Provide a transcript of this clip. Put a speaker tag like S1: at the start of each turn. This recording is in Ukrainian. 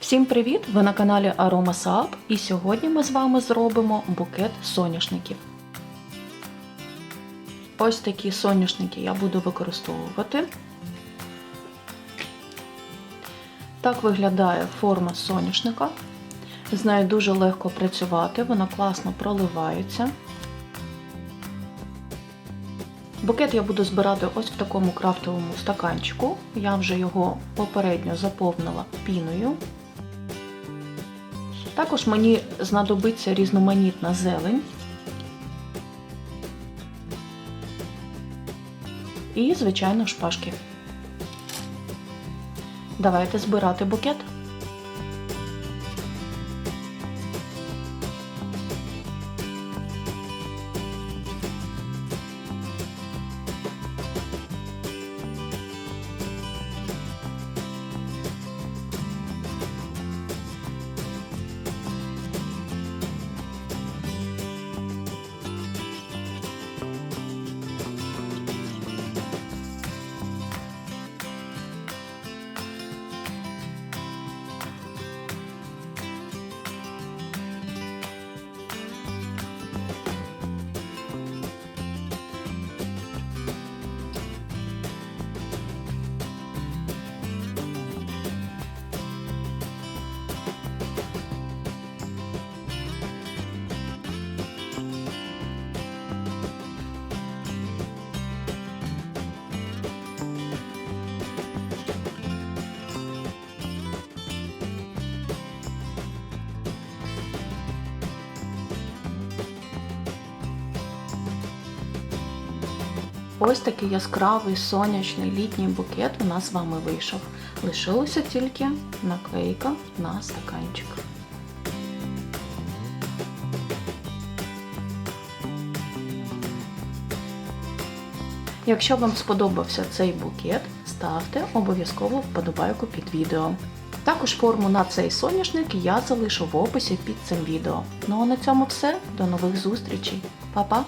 S1: Всім привіт! Ви на каналі Aroma Saab і сьогодні ми з вами зробимо букет соняшників. Ось такі соняшники я буду використовувати. Так виглядає форма соняшника. З нею дуже легко працювати, вона класно проливається. Букет я буду збирати ось в такому крафтовому стаканчику. Я вже його попередньо заповнила піною. Також мені знадобиться різноманітна зелень. І, звичайно, шпажки. Давайте збирати букет. Ось такий яскравий сонячний літній букет у нас з вами вийшов. Лишилося тільки наклейка на стаканчик. Якщо вам сподобався цей букет, ставте обов'язково вподобайку під відео. Також форму на цей соняшник я залишу в описі під цим відео. Ну а на цьому все. До нових зустрічей. Па-па!